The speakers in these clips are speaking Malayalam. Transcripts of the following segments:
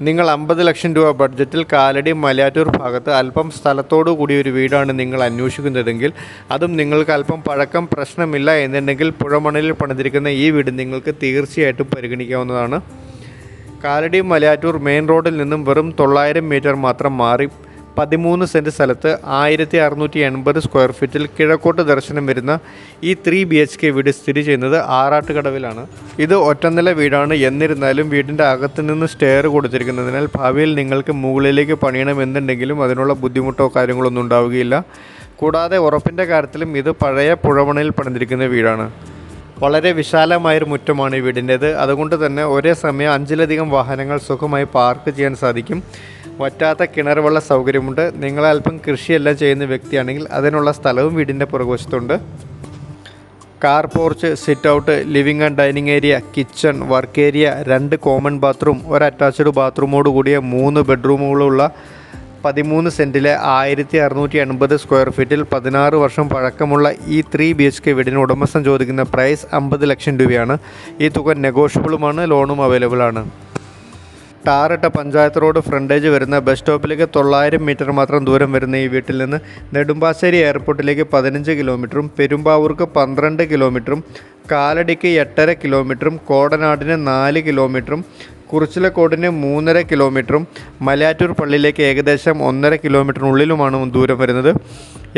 നിങ്ങൾ അമ്പത് ലക്ഷം രൂപ ബഡ്ജറ്റിൽ കാലടി മലയാറ്റൂർ ഭാഗത്ത് അല്പം സ്ഥലത്തോടു കൂടി ഒരു വീടാണ് നിങ്ങൾ അന്വേഷിക്കുന്നതെങ്കിൽ അതും നിങ്ങൾക്ക് അല്പം പഴക്കം പ്രശ്നമില്ല എന്നുണ്ടെങ്കിൽ പുഴമണലിൽ പണിതിരിക്കുന്ന ഈ വീട് നിങ്ങൾക്ക് തീർച്ചയായിട്ടും പരിഗണിക്കാവുന്നതാണ്. കാലടി മലയാറ്റൂർ മെയിൻ റോഡിൽ നിന്നും വെറും തൊള്ളായിരം മീറ്റർ മാത്രം മാറി പതിമൂന്ന് സെന്റ് സ്ഥലത്ത് ആയിരത്തി അറുന്നൂറ്റി എൺപത് സ്ക്വയർ ഫീറ്റിൽ കിഴക്കോട്ട് ദർശനം വരുന്ന ഈ ത്രീ ബി എച്ച് കെ വീട് സ്ഥിതി ചെയ്യുന്നത് ആറാട്ടുകടവിലാണ്. ഇത് ഒറ്റനില വീടാണ്. എന്നിരുന്നാലും വീടിന്റെ അകത്ത് നിന്ന് സ്റ്റെയർ കൊടുത്തിരിക്കുന്നതിനാൽ ഭാവിയിൽ നിങ്ങൾക്ക് മുകളിലേക്ക് പണിയണമെന്നുണ്ടെങ്കിലും അതിനുള്ള ബുദ്ധിമുട്ടോ കാര്യങ്ങളൊന്നും ഉണ്ടാവുകയില്ല. കൂടാതെ ഉറപ്പിന്റെ കാര്യത്തിലും ഇത് പഴയ പുഴമണയിൽ പണിതിരിക്കുന്ന വീടാണ്. വളരെ വിശാലമായൊരു മുറ്റമാണ് ഈ വീടിന്റേത് അതുകൊണ്ട് തന്നെ ഒരേ സമയം അഞ്ചിലധികം വാഹനങ്ങൾ സുഖമായി പാർക്ക് ചെയ്യാൻ സാധിക്കും. വറ്റാത്ത കിണർ വെള്ള സൗകര്യമുണ്ട്. നിങ്ങൾ അല്പം കൃഷിയെല്ലാം ചെയ്യുന്ന വ്യക്തിയാണെങ്കിൽ അതിനുള്ള സ്ഥലവും വീടിന്റെ പുറകുവശത്തുണ്ട്. Car porch sit out living and dining area kitchen work area രണ്ട് കോമൺ ബാത്റൂം ഒരു അറ്റാച്ച്ഡ് ബാത്റൂമോട് കൂടിയ മൂന്ന് ബെഡ്റൂമുകളുള്ള പതിമൂന്ന് സെന്റിലെ ആയിരത്തി അറുന്നൂറ്റി എൺപത് സ്ക്വയർ ഫീറ്റിൽ പതിനാറ് വർഷം പഴക്കമുള്ള ഈ ത്രീ ബി എച്ച് കെ വീടിന് ഉടമസ്ഥൻ ചോദിക്കുന്ന പ്രൈസ് അമ്പത് ലക്ഷം രൂപയാണ്. ഈ തുക നെഗോഷ്യബിളുമാണ് ലോണും അവൈലബിൾ ആണ്. ടാറിട്ട പഞ്ചായത്ത് റോഡ് ഫ്രണ്ടേജ് വരുന്ന ബസ് സ്റ്റോപ്പിലേക്ക് തൊള്ളായിരം മീറ്റർ മാത്രം ദൂരം വരുന്ന ഈ വീട്ടിൽ നിന്ന് നെടുമ്പാശ്ശേരി എയർപോർട്ടിലേക്ക് പതിനഞ്ച് കിലോമീറ്ററും പെരുമ്പാവൂർക്ക് പന്ത്രണ്ട് കിലോമീറ്ററും കാലടിക്ക് എട്ടര കിലോമീറ്ററും കോടനാടിന് നാല് കിലോമീറ്ററും കുറിച്ചിലക്കോടിന് മൂന്നര കിലോമീറ്ററും മലയാറ്റൂർ പള്ളിയിലേക്ക് ഏകദേശം ഒന്നര കിലോമീറ്ററിനുള്ളിലുമാണ് ദൂരം വരുന്നത്.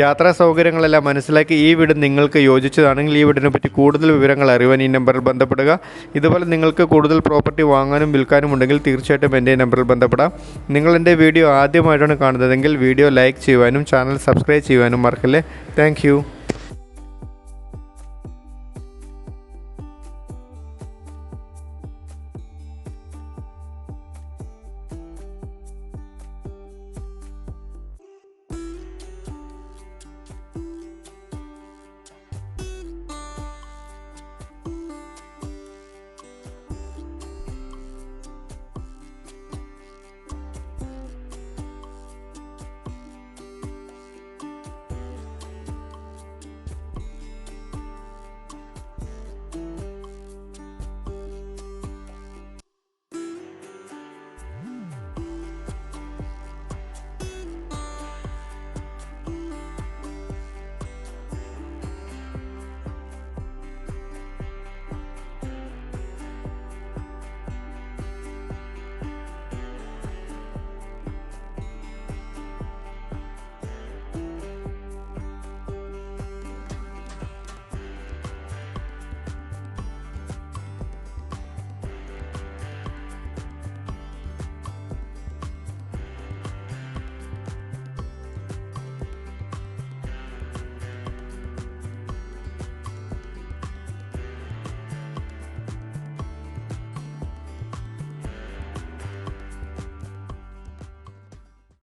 യാത്രാ സൗകര്യങ്ങളെല്ലാം മനസ്സിലാക്കി ഈ വീട് നിങ്ങൾക്ക് യോജിച്ചതാണെങ്കിൽ ഈ വീടിനെ പറ്റി കൂടുതൽ വിവരങ്ങൾ അറിയുവാൻ ഈ നമ്പറിൽ ബന്ധപ്പെടുക. ഇതുപോലെ നിങ്ങൾക്ക് കൂടുതൽ പ്രോപ്പർട്ടി വാങ്ങാനും വിൽക്കാനും ഉണ്ടെങ്കിൽ തീർച്ചയായിട്ടും എന്റെ നമ്പറിൽ ബന്ധപ്പെടാം. നിങ്ങൾ എന്റെ വീഡിയോ ആദ്യമായിട്ടാണ് കാണുന്നതെങ്കിൽ വീഡിയോ ലൈക്ക് ചെയ്യുവാനും ചാനൽ സബ്സ്ക്രൈബ് ചെയ്യുവാനും മറക്കല്ലേ. താങ്ക്